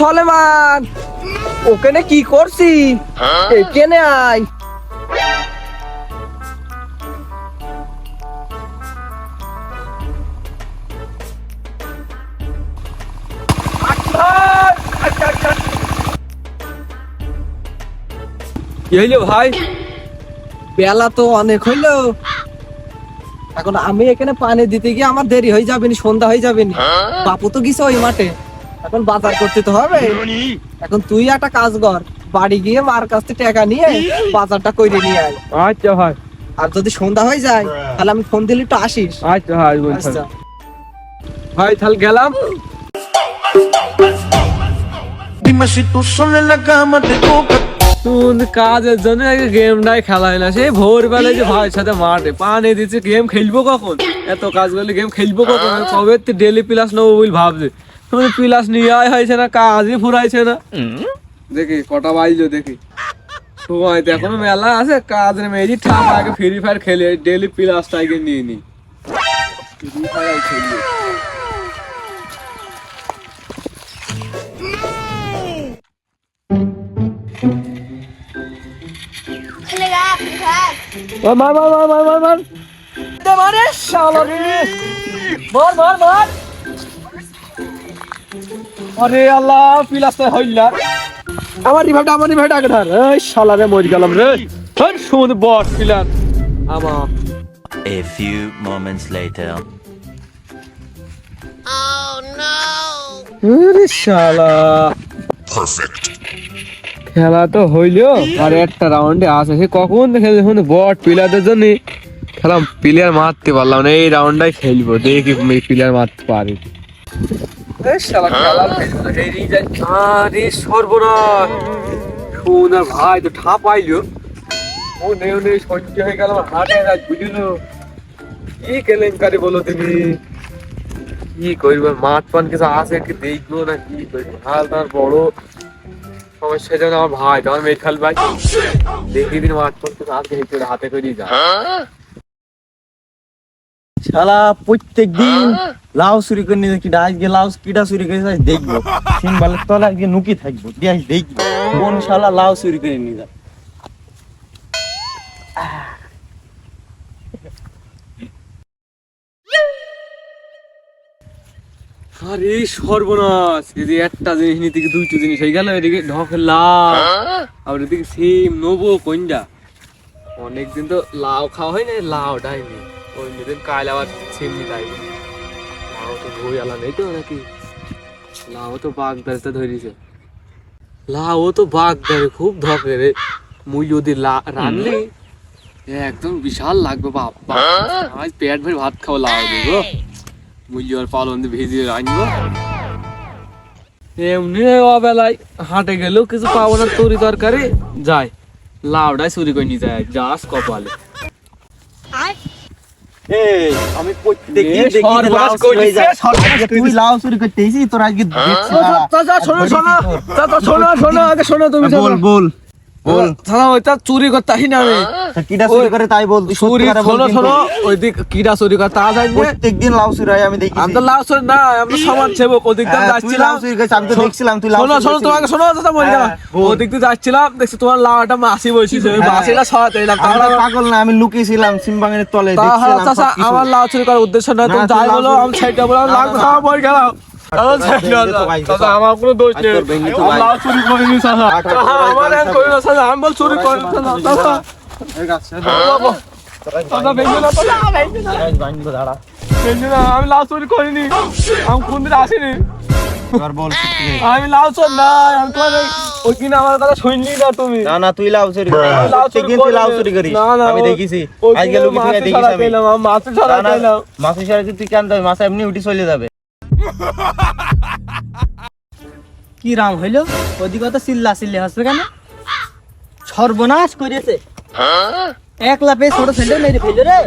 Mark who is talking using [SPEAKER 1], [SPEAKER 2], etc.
[SPEAKER 1] সলেমান ওখানে কি করছি? এখানে আয়। হইল ভাই? বেলা তো অনেক হইল। এখন আমি এখানে পানি দিতে গিয়ে আমার দেরি হয়ে যাবেনি সন্ধ্যা হয়ে যাবেনি। বাপু তো গেছে ওই মাঠে। এখন বাজার করতে তো হবে। এখন তুই একটা কাজ কর বাড়ি গিয়ে মার কাছ থেকে টাকা নিয়ে বাজারটা করে নিয়ে আয়।
[SPEAKER 2] আচ্ছা ভাই।
[SPEAKER 1] আর যদি সন্ধ্যা হয়ে যায় তাহলে আমি ফোন দিলে একটু আসিস।
[SPEAKER 2] আচ্ছা ভাই
[SPEAKER 1] আচ্ছা।
[SPEAKER 2] ভাই তাহলে গেলাম। কাজের জন্য গেমটাই খেলা হয় না? সেই ভোরবেলায় যে ভাইয়ের সাথে মাঠে পানি দিচ্ছে গেম খেলব কখন? এত কাজ করলে গেম খেলব কখন? কবে ডেলি প্লাস নেব বলে ভাবছে। তুমি প্লাস নিয়ে আয় হয়েছে না কাজই ফুরাইছে না। দেখি কটা বাজলো দেখি। সময় তো এখনও মেলা আছে কাজ মেজি ঠাপ আগে ফ্রি ফায়ার খেলে ডেলি প্লাসটা আগে নিয়ে নি। ফ্রি ফায়ার খেলি।
[SPEAKER 3] খেলেগা ভাত
[SPEAKER 2] মার মার মার মার মার মার।
[SPEAKER 1] দে মারে শালা রে মার মার মার।
[SPEAKER 2] আরে আল্লাহ প্লাসটা হইল। না আমার রিভাইভটা আমার রিভাইভটা আগে ধর। এই শালা রে মরে গেলাম রে। ধর সমুদ্র বট প্লাস আমার
[SPEAKER 4] A few moments later.
[SPEAKER 3] Oh no!
[SPEAKER 2] আরে শালা। খেলা তো হইল আর একটা রাউন্ডে আছে। সে কখন খেলে এখন বট প্লেয়ারদের জন্য। খেলা প্লেয়ার মারতে পারলাম না এই রাউন্ডটাই খেলব। দেখি প্লেয়ার মারতে পারি। আরে সর্বনাশ। শোন ভাই তো ঠাপ আইলো ও নেই নেই সহ্য হয়ে গেল হাটে রাজ বুঝলো। কি কেলেঙ্কারি বলো তুমি? কি করব? মাঠ পান কিছু আছে কি দেখব না কি করব? হাল তার বড়। সমস্যা যেন আমার ভাই তোমার মেয়ে খাল ভাই। দেখি দিন মাঠ পান কিছু একটু হাতে করে যা।
[SPEAKER 5] শালা প্রত্যেক দিন লাউ চুরি করে নিয়ে কিটা আজকে লাউ কিটা চুরি করে আজ দেখব। আজকে নুকি থাকব, দিয়ে আজ দেখব, কোন শালা লাউ চুরি করে নিয়ে যায়
[SPEAKER 2] আরে সর্বনাশ যদি একটা জিনিস নিতে দুইটো জিনিস হয়ে গেল, এদিকে ঢক লাভ আর এদিকে সেম, নেব কোনটা অনেকদিন তো লাউ খাওয়া হয় না লাউটাই নেই ওই দিন কাল আবার সেম নিতে লাউ তো বাঘ দাঁড়িয়ে ধরিছে। লাউ তো বাঘ দাঁড়ে খুব ধকে রে। মুই যদি রানলি একদম বিশাল লাগবে বাপ। আজ পেট ভরে ভাত খাওয়া লাউ দিব। মূল্য আর পালন দিয়ে ভেজিয়ে আনব এমনি অবেলায় হাটে গেলেও কিছু পাবো না, তরি তরকারি। যায় লাউডাই চুরি করে নিয়ে যায়, যাস কপালে।
[SPEAKER 5] আমি
[SPEAKER 2] প্রত্যেকদিন
[SPEAKER 5] দেখি লাউ চুরি হয়ে যায় তুই লাউ চুরি করতেছিস তোর আজকে
[SPEAKER 2] শোনো শোনো শোনো শোনো আগে শোনো তুমি
[SPEAKER 5] বল বল
[SPEAKER 2] চুরি করতে আসি না আমি?
[SPEAKER 5] তা কিটা চুরি করে তাই বল
[SPEAKER 2] চুরি শোনো শোনো ওই দিক কিটা চুরি করে তা যাইবে
[SPEAKER 5] প্রত্যেক দিন লাউ চুরি হয় আমি দেখি
[SPEAKER 2] আমি তো লাউ চুরি না আমি সেবক ওদিক দিয়ে
[SPEAKER 5] হ্যাঁ,
[SPEAKER 2] যাচ্ছিলাম।
[SPEAKER 5] লাউ চুরি করেছিস, আমি তো দেখছিলাম তুই লাউ
[SPEAKER 2] শোনো শোনো তোমাকে শোনো দাদা
[SPEAKER 5] হ্যাঁ, বল।
[SPEAKER 2] ওদিক দিয়ে যাচ্ছিলাম দেখছি তোমার লাউটা
[SPEAKER 5] হ্যাঁ।
[SPEAKER 2] মাসিটা সরাতে এলাম
[SPEAKER 5] আমরা পাগল না আমি লুকিয়েছিলাম সিমবাঙের তলে দেখছিলাম
[SPEAKER 2] আমার লাউ চুরি করার উদ্দেশ্য না তুমি যাই বলো আমি
[SPEAKER 5] না,
[SPEAKER 2] লাগবে
[SPEAKER 5] না।
[SPEAKER 2] আমার মরে গেলাম। ছেড়ে আমার কোনো দোষ নেই। আমি। লাউ চুরি করিনি আমার করি না আমি বল চুরি করি লাউ চুরি করিনি। কোন দিন আসিনি।
[SPEAKER 5] এবার বল সত্যি করে।
[SPEAKER 2] আমি লাউ চোর না আমি তোমার ওই- কিনা আমার কথা শুনলি না তুমি।
[SPEAKER 5] না না তুই লাউ চুরি
[SPEAKER 2] লাউ
[SPEAKER 5] তুই লাউ
[SPEAKER 2] করিনি।
[SPEAKER 5] চুরি করিস।
[SPEAKER 2] না,
[SPEAKER 5] আমি দেখেছি। আজকে
[SPEAKER 2] মাছে
[SPEAKER 5] দেখিস আমি।
[SPEAKER 2] মাছে
[SPEAKER 5] না,
[SPEAKER 2] ছড়াতে
[SPEAKER 5] মাসি তুই কেন মাসে এমনি উঠি চলে যাবে।
[SPEAKER 6] কি রাম হইল? ওদিকে তো চিল্লা চিল্লি হচ্ছে কেন? সর্বনাশ করেছে একলা পেয়ে ছোট ছেলে মেরে ফেলে রে।